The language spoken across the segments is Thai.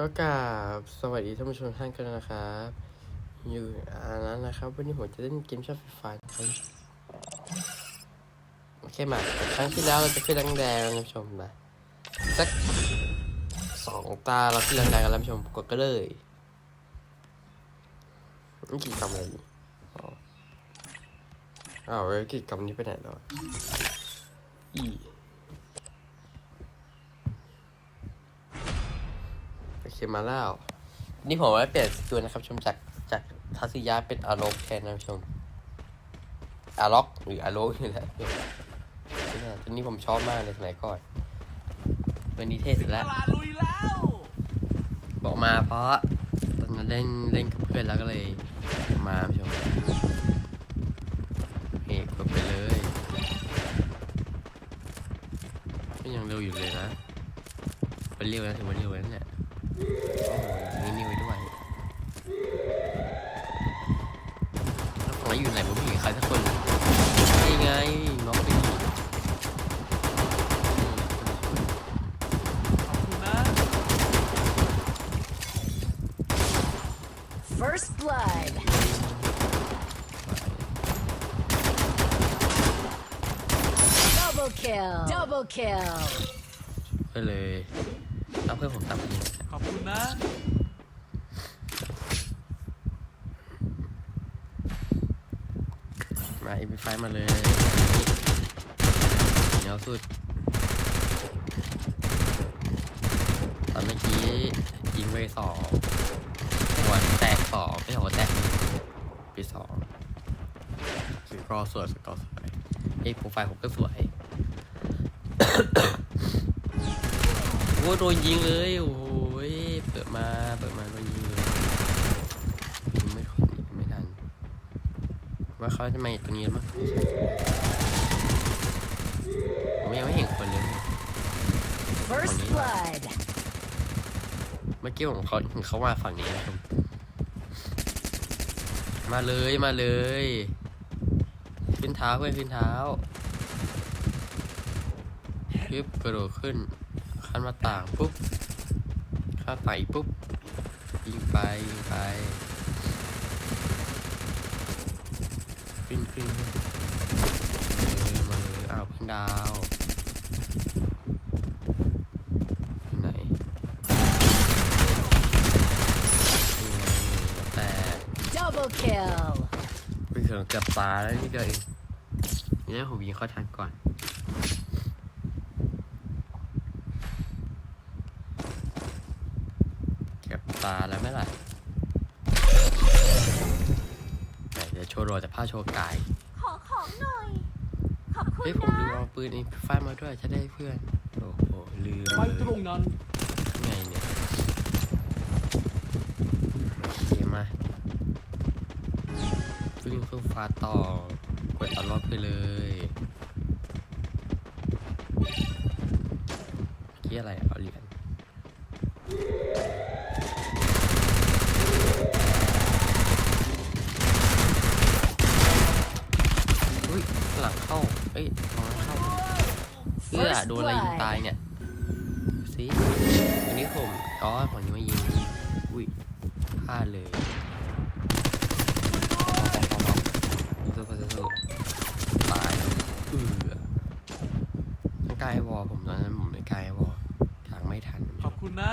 ก็กราบสวัสดีท่านผู้ชมท่านกันนะครับ อยู่อันนั้นนะครับ วันนี้ผมจะเล่นเกมชอบไฟฟ้าครับโอเคมาครั้งที่แล้วเราจะขึ้นแดงๆนะท่านผู้ชมนะสักสองตาเราขึ้นแดงๆกันแล้วท่านผู้ชมกดก็เลยนี่กิจกรรมอะไรอ๋ออ้าวแล้วกิจกรรมนี้ไปไหนแล้วอี เคมาแล้วนี่ผมว่าเปลี่ยนสกิลนะครับ ชมจากจากทัศยาเป็นอาโลกแทนนะชมอาล็อกหรืออาโลกนี่แหละเนี่ยตัวนี้ผมชอบมากเลยสมัยก่อนวันนี้เทศเสร็จแล้วตลาดแล้ว บอกมาเพราะตอนนั้นเล่นเล่นกับเพื่อนแล้วก็เลยมาชมเฮกดไปเลยก็ยังเร็วอยู่เลยนะเป็นเร็วนะถือว่าเร็วแล้วเนี่ยโอ้โหมีนี่ไว้ด้วยแล้วของอยู่ไหนผมไม่เห็นใครสักคนเลยนี่ไงน้องไปอยู่ ขอบคุณนะ First blood. Double kill. Double kill. ก็เลยเอาเพื่อนผมตามไปยิงขอบคุณนะ มาเอ็มไฟมาเลยเหนียวสุด ตอนเมื่อกี้ยิงไปสองหัวแตกสองไม่ใช่หัวแตกไปสองสกอร์สวยสกอร์สวยเอ้ยโปรไฟล์ผมก็สวย โอ้โดนยิงเลยโอ้ยเปิดมาเปิดมาโดนยิงเลยยิงไม่ทันไม่ทันว่าเขาจะมาตรงนี้มั้งผมยังไม่เห็นคนเลย First blood. เมื่อกี้ผมเขาเห็นเขามาฝั่งนี้นะครับมาเลยมาเลย ขึ้นเท้าเพื่อนขึ้นเท้า ปึ๊บกระโดดขึ้นขั้นมาต่างปุ๊บข้าไต่างอีกปุ๊บยิงไปยิงไปขึ้นขึ้นขึ้นเออมาเลยอ้าวเพิ่งดาวอยู่ไหนนี่ไงแต่ Double kill. ไปเกือบเกือบตายแล้วนี่เดียวเองนี่ผมยิงเข้าทันก่อน เกือบตายแล้วไม่ไหร่แต่เดี๋ยวโชว์โรจะ ผ้าโชว์กาย ขอของหน่อย ขอบคุณเฮ้ยผมลืมนะเอาปืนอีกไฟมาด้วยจะได้เพื่อน โอ้โหลืมไปเลยตรงนั้นไงเนี่ยโอเคมาวิ่งสู้ฟ้าต่อกดตลอดไปเลยเมื่อกี้อะไรอะเอาเหรียญอุ้ยหลังเข้า เอ้ยหลังเข้าเพื่อ First โดนอะไรยิง blood ตายเนี่ยดูสิอันนี้ผมอ๋อผมยังไม่ยิงอุ้ยพลาดเลยสู้ๆสู้ๆตายเอือต้องกายวอลผมตอนนั้นผมไม่กายวอลทางไม่ทันขอบคุณนะ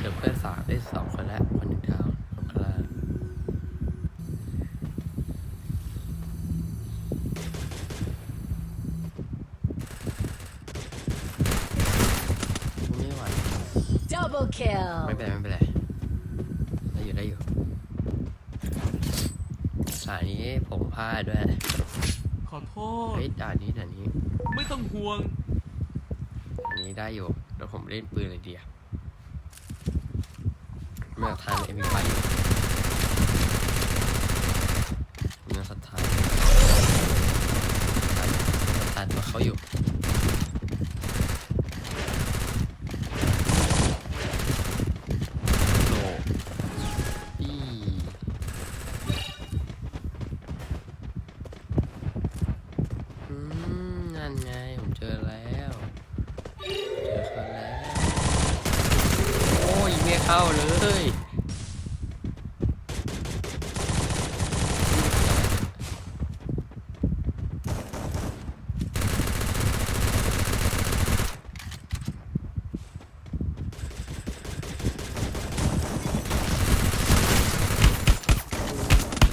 เดี๋ยวเพื่อนสามได้สองคนแล้วคนหนึ่งดาวคนข้างล่างไม่ไหว Double kill. ไม่เป็นไรไม่เป็นไรได้อยู่ได้อยู่ด่านนี้ผมพลาดด้วย ขอโทษ เฮ้ยด่านนี้ด่านนี้ไม่ต้องห่วงด่านนี้ได้อยู่แล้วผมเล่นปืนเลยเดียวไม่เอาทานเอ็มไปเนื้อสัตว์ท้ายตายตัวเขาอยู่ โลอีอืมนั่นไงผม เข้าเลย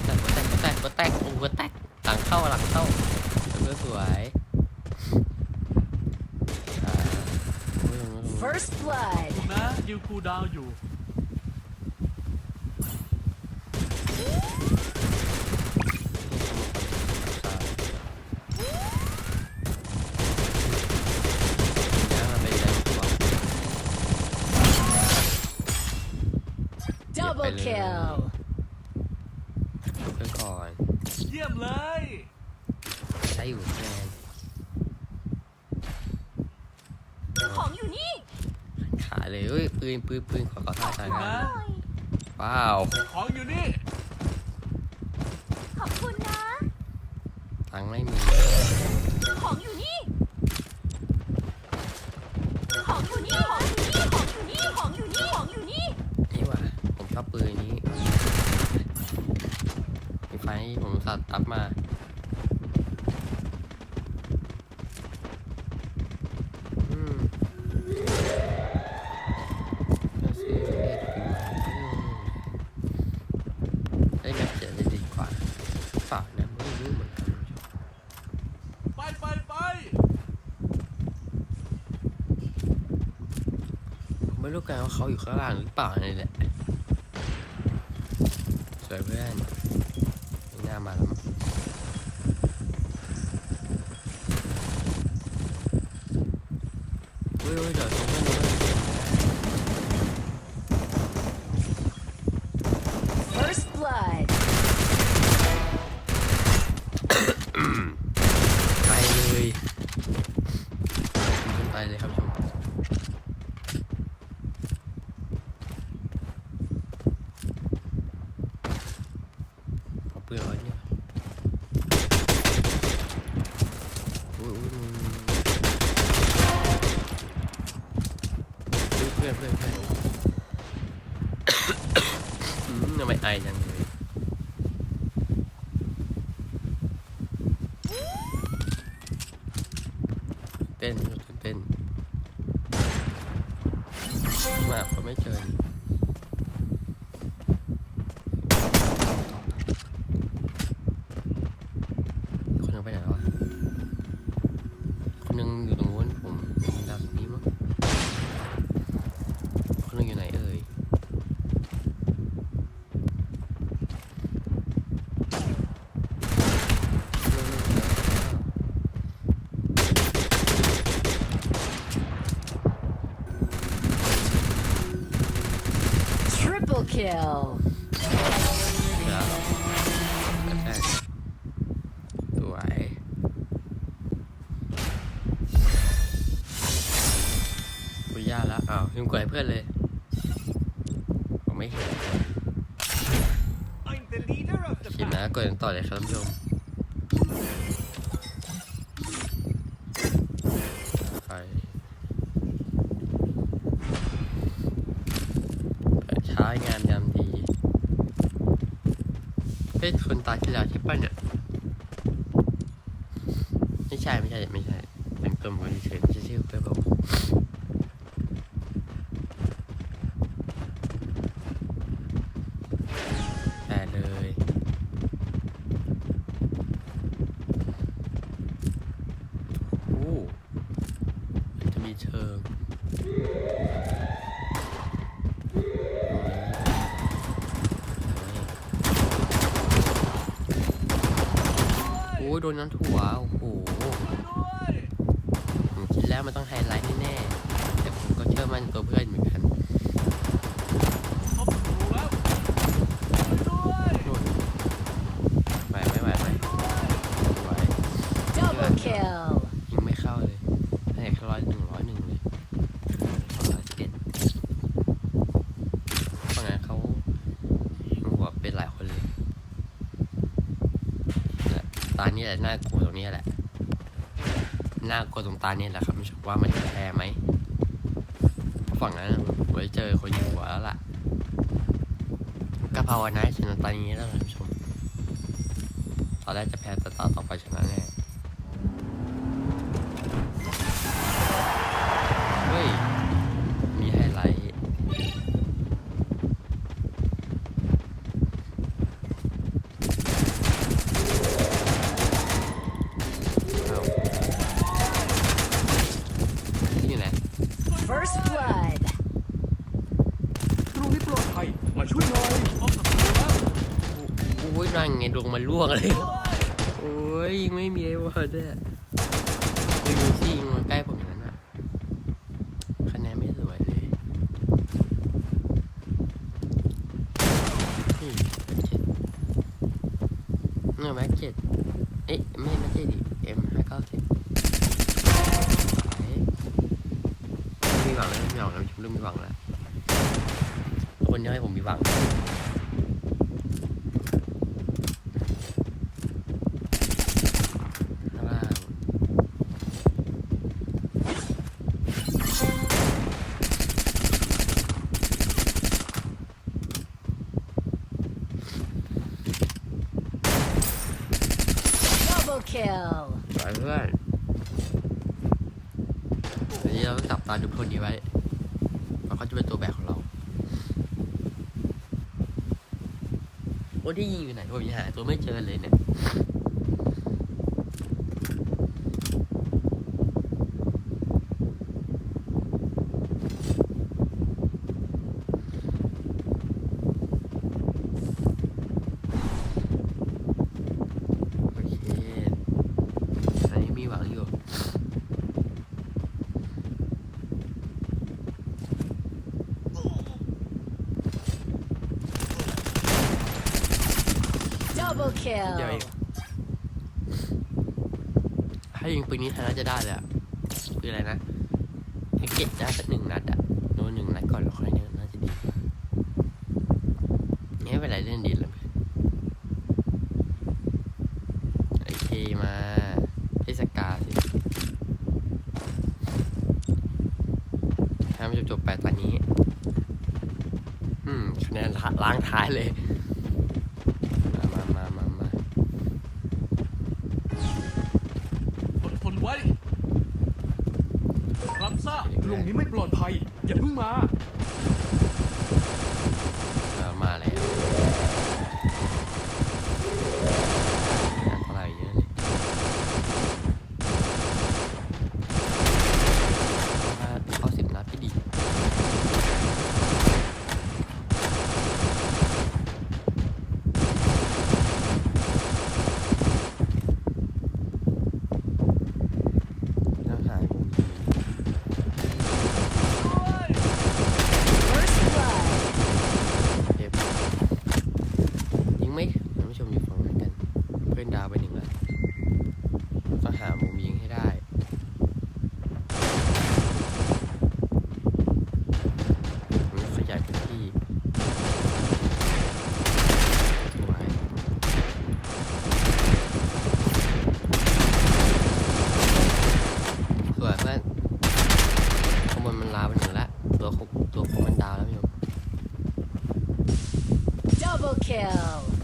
แตกแตกแตกแตกโอ้โหแตกหลังเข้าหลังเข้าเออสวยอ่าโอ้ยโอ้ยโอ้ย First blood. นะยิว คูลดาวน์อยู่ Double kill. เพื่อนก่อน เยี่ยมเลย ใช้อยู่แทน ของอยู่นี่ ขาเลยเฮ้ย ปืนปืนปืนขอขอท่าทางนะนะหน่อยว้าวของอยู่นี่ ขอบคุณนะ ตังค์ไม่มี ของอยู่นี่ ของอยู่นี่ ของอยู่นี่ ของอยู่นี่ ของอยู่นี่ นี่ว่ะผมชอบปืนนี้มีไฟที่ผมสัตว์ตัดมาอืมก็ซื้อเอสพีมาอืมเอ้ยงั้นเดี๋ยวจะดีกว่าฝากนะไม่รู้เหมือนกัน ไปไปไป ผมไม่ รู้กันว่าเขาอยู่ข้างล่างหรือเปล่านี่แหละสวยเพื่อนไม่น่ามาแล้วมั้งเฮ้ยเฮ้ยเดี๋ยวตรงนั้นเลย First blood. ไปเลยขึ้นไปเลยครับชม เอาปืนเอเนี่ยอุ้ยอุ้ยอุ้ยอุ้ยเพื่อนเพื่อนเพื่อนอืมทำไมไอจังเลยเต้นเต้นมาคนไม่เจอนี่คนหนึงไปไหนแล้ววะคนหนึงอยู่ตรงนู้นผมยิงดาวตรงนี้มั้งคนหนึงอยู่ไหนเอ่ย Triple kill. ไม่ได้หรอกแรกสวยคุยยากแล้วอ้าวลืมกดให้เพื่อนเลย ผมไม่เห็นคลิปนะกดกันต่อเลยครับท่านผู้ชมไปเปิดช้างานยามดี เฮ้ยคน ตายที่แล้วใช่ป่ะเนี่ย ไม่ใช่ไม่ใช่ไม่ใช่ เป็นตัวมันเฉยๆไม่ใช่ชื่อเพื่อนผมแต่าเนี่ยแหละน่ากลัวตรงนี้แหละน่ากลัวตรงตาเนี่ยแหละครับไม่ชอบว่ามันจะแพ้ไหมฝั่งนั้นผมไว้เจอคนอยู่หัวแล้วล่ะก็ภาวนาชนะตานี้แล้วท่านผู้ชมตอนแรกจะแพ้แต่ตาต่อไปชนะแน่ ช่วยหน่อยโอ้ยนั่งไงดวงมันล่วงเลยโอ้ยไม่มีไอ้วอร์ดเลยดูสิยิงใกล้ผม kill สวเพื่อนวันนี้เราต้องจับตาดูคนนี้ไว้เพราะเขาจะเป็นตัวแบกของเราโอ้ที่ยิงอยู่ไหนผมยังหาตัวไม่เจอเลยเนี่ยายิงปืนนี้ทน่าจะได้เลยอะคืออะไรนะแพ็เก็จได้สักหนึ่งนัดอะโดนหนึ่งนัดก่อนแล้วค่อยเดินน่าจะดีนี่เป็นไรเล่นดีแล้วโอเคมาเทสกาสิทำจบจบไปตอนนี้ อืมคะแนนล้างท้ายเลย kill.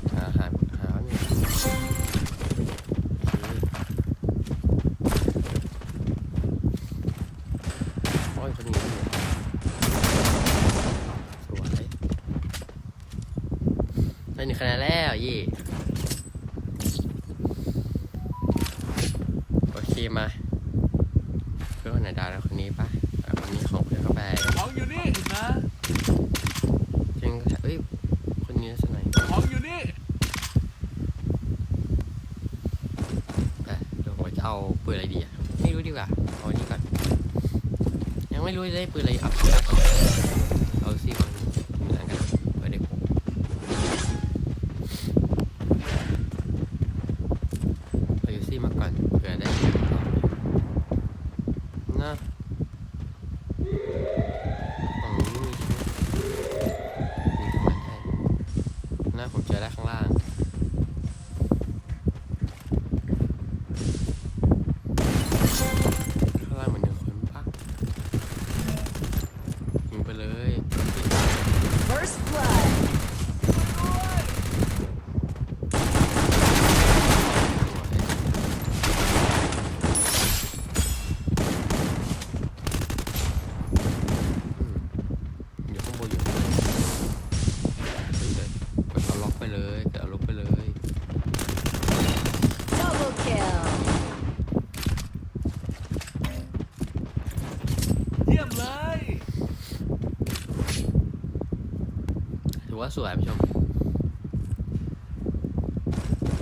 สวยผู้ชม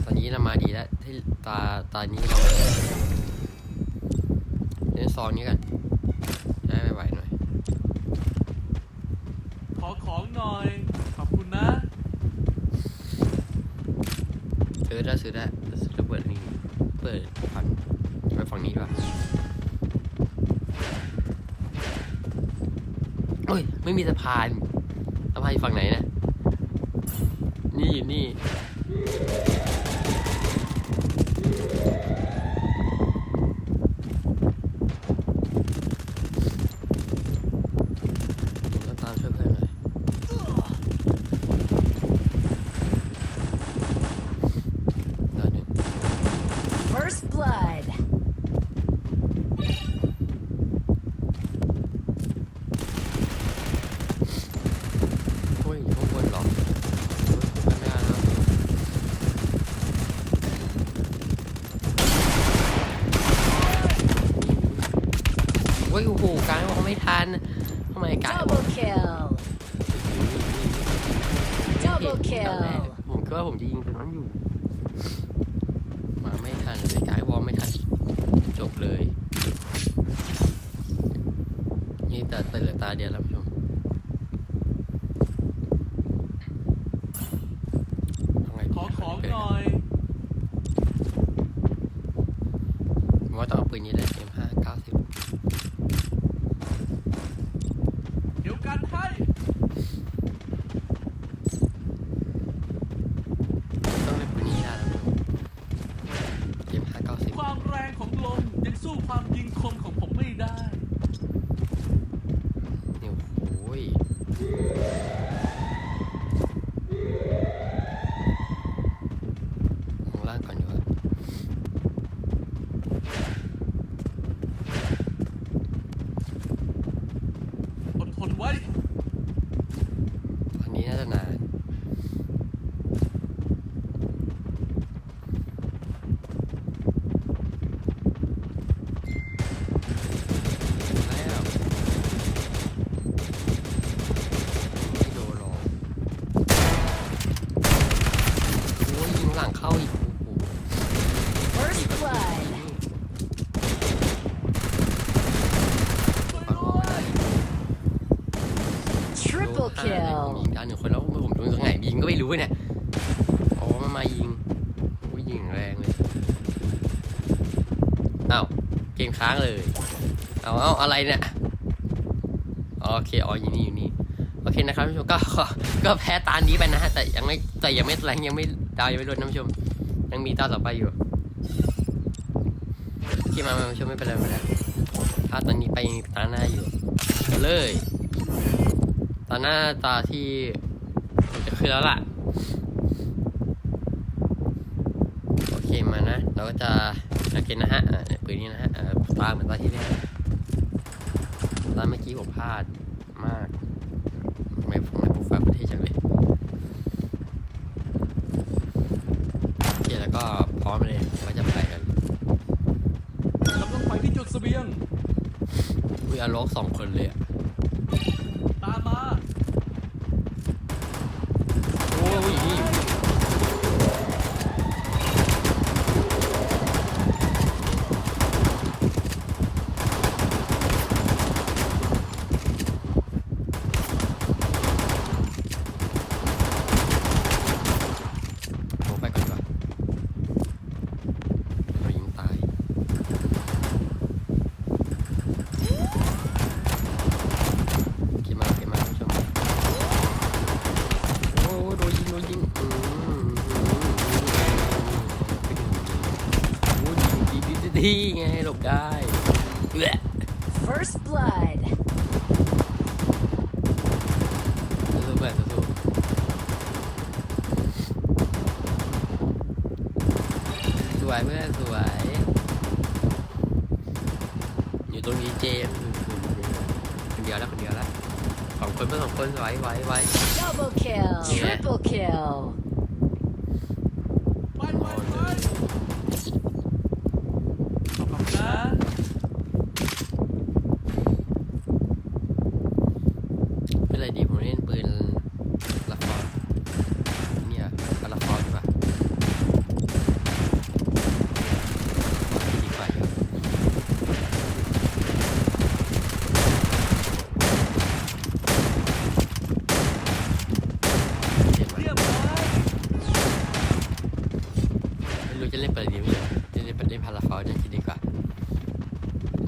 ตอนนี้เรามาดีแล้วที่ตาตานี้เราเล่นซองนี้กันจะได้ไหวๆหน่อย ขอของหน่อย ขอบคุณนะซื้อได้ซื้อได้ซื้อได้เปิดอันนี้เปิดฟันไปฝั่งนี้ดีกว่าโอ้ย ไม่มีสะพานสะพานอยู่ฝั่งไหนนะนี่อยู่นี่ ผมต้องตามช่วยเพื่อนหน่อยรอหนึ่ง First blood. โอ้ยอยู่ข้างบนเหรอโอ้ยขึ้นไปไม่ได้แล้วโอ้ยโอ้โหกลางมองไม่ทันทำไมกลางมอง Double kill. Double ตอนแรก kill. ผมคิดว่าผมจะยิงตรงนั้นอยู่ มาไม่ทันเลยกายวอลไม่ทัน จบเลย นี่แต่แต่เหลือตาเดียวแล้วผู้ชมทำไงดี ขอของ เกิด หน่อย ผมว่าต้องเอาปืนนี้เลย M5 90 เดี๋ยวกันให้ ต้องเล่นปืนนี้ให้ได้แล้วผู้ชม M5 90 ความแรงของลมยังสู้ความยิงคมของผมไม่ได้ นี่โอ้ยข้างล่างก่อนดีกว่า อดทนไว้ ตอนนี้น่าจะนาน แล้วไม่โดนหรอกโอ้ยยิงหลังเข้าอีก โอ้โห First blood. ปัดออกมาได้ Triple ห้าเลยผม kill. ยิงดาวหนึ่งคนแล้วผมโดนตรงไหนยิงก็ไม่รู้เนี่ย อ๋อมันมายิงโอ้ยยิงแรงเลย อ้าว เกมค้างเลย เอาเอาอะไรเนี่ยอ๋อโอเคอ๋ออยู่นี่อยู่นี่โอเคนะครับท่านผู้ชมก็ก็ก็แพ้ตานี้ไปนะฮะแต่ยังไม่แต่ยังไม่แรงยังไม่ดาวยังไม่ลดนะท่านผู้ชม ยังมีตาต่อไปอยู่โอเคมาท่านผู้ชมไม่เป็นไรไม่เป็นไรถ้าตอนนี้ไปยังมีตาหน้าอยู่เลยตาหน้าตาที่ผมจะขึ้นแล้วล่ะโอเคมานะ เราก็จะโอเคนะฮะปืนนี้นะฮะตาเหมือนตาที่แรก ตาเมื่อกี้ผมพลาดมากทำไมผมไม่ปุ๊บฟ้าประเทศจังเลยโอเคแล้วก็พร้อมเลยเราจะไปกันกำลังไปที่จุดเสบียง อุ้ยอาล็อกสองคนเลยอะ ตามมา โอ้ยนี่ผมไปก่อนดีกว่าเรายิงตาย เก็บมาเก็บมาท่านผู้ชม โอ้โดนยิงโดนยิงอืมอืมอืมโอ้ยิงดีดีดีดี ไงหลบได้เอื้อ First blood. สู้ๆเพื่อนสู้ๆสวยเพื่อนสวย อยู่ตรงนี้เจมส์คนเดียวแล้วคนเดียวแล้วสองคนเพื่อนสองคนไหวไหวไหว Double kill. Yeah. Triple kill. ไปไปไปขอบคุณนะ เป็นไรดีผมเล่นปืนละคร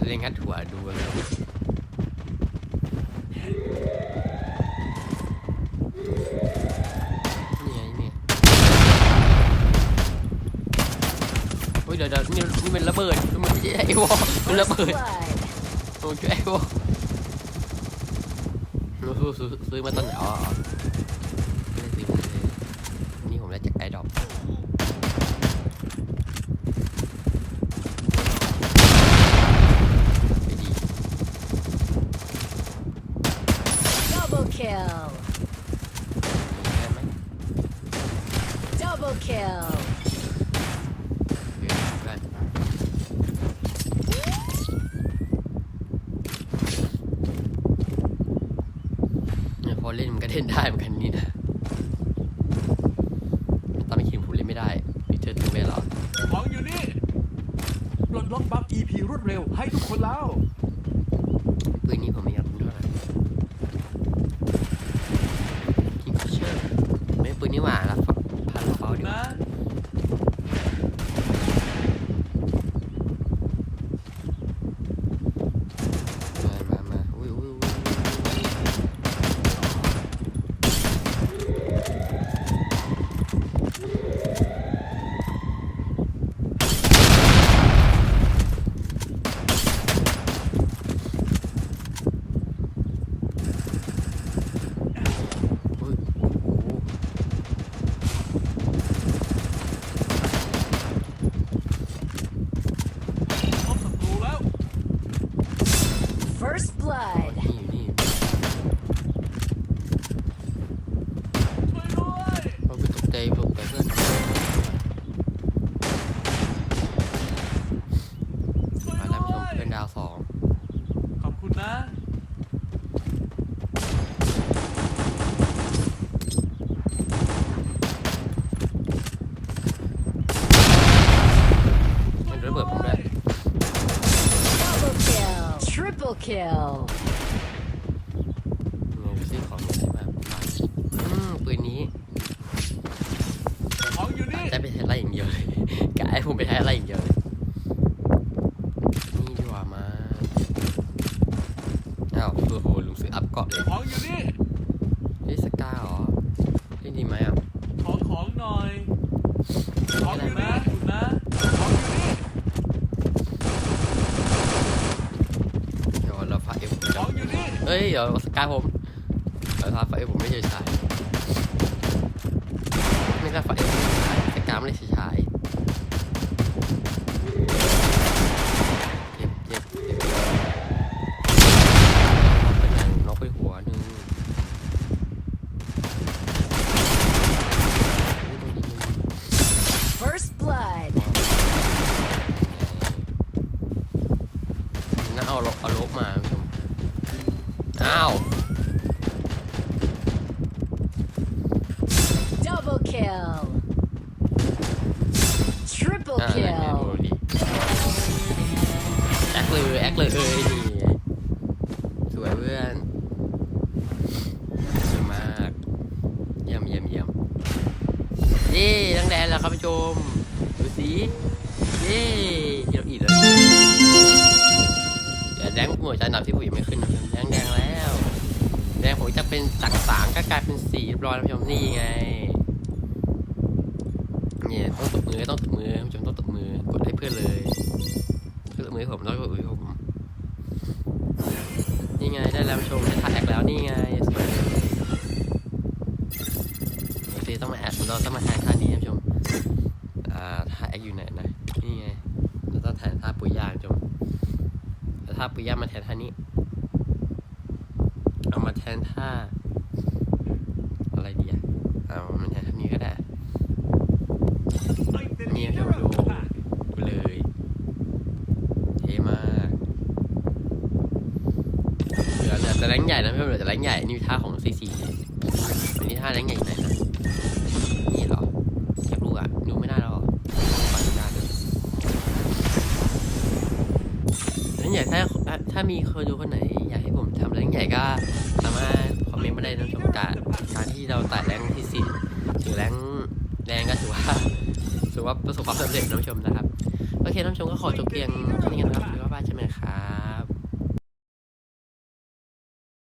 เลยงัดหัวดูเลยนี่ไงนี่โอ้ยเดี๋ยวเดี๋ยวนี่นี่มันระเบิดมันไม่ใช่ไอ้วอลมันระเบิดโอ้ยไอ้วอลหนูซื้อซื้อซื้อมาตอนไหนอ๋อไม่ได้ซื้อมาเลยนี่ผมได้จากไอดอปไม่ดี Double kill. ได้ไหม Double kill. เออได้เนี่ยพอเล่นมันก็เล่นได้เหมือนกันนี่นะตอนไม่คิมผมเล่นไม่ได้พี่เจอถึงไม่หรอ ของอยู่นี่ ปลดล็อกบัฟ EP รวดเร็วให้ทุกคนแล้วปืนนี้ผมไม่อยากเล่นเท่าไหร่คิงเชอร์ไม่ปืนนี้หว่าละพันเฝ้าดีกว่ามามาอุ้ยอุ้ยอุ้ยอุ้ยโอ้โห พบศัตรูแล้ว First blood. นี่อยู่นี่ ช่วยด้วย เราไปตกใจตกใจเพื่อน ช่วย มา ด้ แล้วผู้ช ว ม ย เพื่อนดาวสอง ขอบคุณนะ มันระเบิดผมด้วย Double kill. Triple kill. เงินซื้อของใช้มาอืมปืนนี้ ของอยู่นี่ ได้ไปใช้ไล่อย่างเดียวเลย กายผมไปใช้ไล่อย่างเดียวเลยนี่ดีกว่ามาอ้าวตัวโหลุงซื้ออัพเกาะเลย ของอยู่นี่ นี่สกาเหรอเล่นดีไหมอะ ขอของหน่อย ของอยู่นี่คุณนะ ของอยู่นี่ เดี๋ยวเราฟาเอฟ ของอยู่นี่ เอ้ยเดี๋ยวสกายผมเราฟาไฟผมไม่ใช่ใช้ไม่กล้าฟาเอฟสกาไม่ได้ใช้เจ็บเจ็บเจ็บน็อกไปหนึ่งน็อกไปหัวหนึ่ง First blood. งั้นเอาลบเอาลบมาคุณผู้ชมอ้าว Double kill. Triple อ่าไหนไหนดู kill. ดิแอคเลยแอคเลยนี่สวยเพื่อนสวยมากเยี่ยมเยี่ยมเยี่ยมเย้ทั้งแดนแล้วครับผู้ชมดูสิเย้เยอะอีกแล้วเดี๋ยวแดงหมวดจานดับที่ผมยังไม่ขึ้นนะแดงแดงแล้ว แดงผมจะเป็นจากสามก็กลายเป็นสีเรียบร้อยแล้วผู้ชมนี่ไง เนี่ยต้องตบมือต้องตบมือผู้ชมต้องตบมือกดให้เพื่อนเลยเพื่อนมือผมต้องกดมือให้ผมนี่ไงได้แล้วชมได้ท่าแอคแล้วนี่ไงสวยเลยโอเคต้องมาแอดเราต้องมาแทนท่านี้นะผู้ชมอ่าท่าแอคอยู่ไหนนะนี่ไงเราต้องแทนท่าปุยยางชมแล้วท่าปุยยางมาแทนท่านี้เอามาแทนท่าอะไรดีอะเอามาแทนท่านี้ก็ได้เนี่ยชมดูดู เลยเท่มากเหลือเหลือแต่แรงใหญ่นะเพื่อนเหลือแต่แรงใหญ่นี่ท่าของซีซีวันนี้ท่าแรงใหญ่ไหนนะนี่เหรออยากรู้อะดูไม่ได้หรอฟังไม่ได้เลยแรงใหญ่ถ้าถ้ามีคนดูคนไหน อยากให้ผมทำแรงใหญ่ก็สามารถคอมเมนต์มาได้นะชมการการที่เราไต่แรงที่สี่ถึงแรงแรงก็ถือว่าถือว่าประสบความสำเร็จนะผู้ชมนะครับ ชมก็ขอจบเพียงเท่านี้นะครับ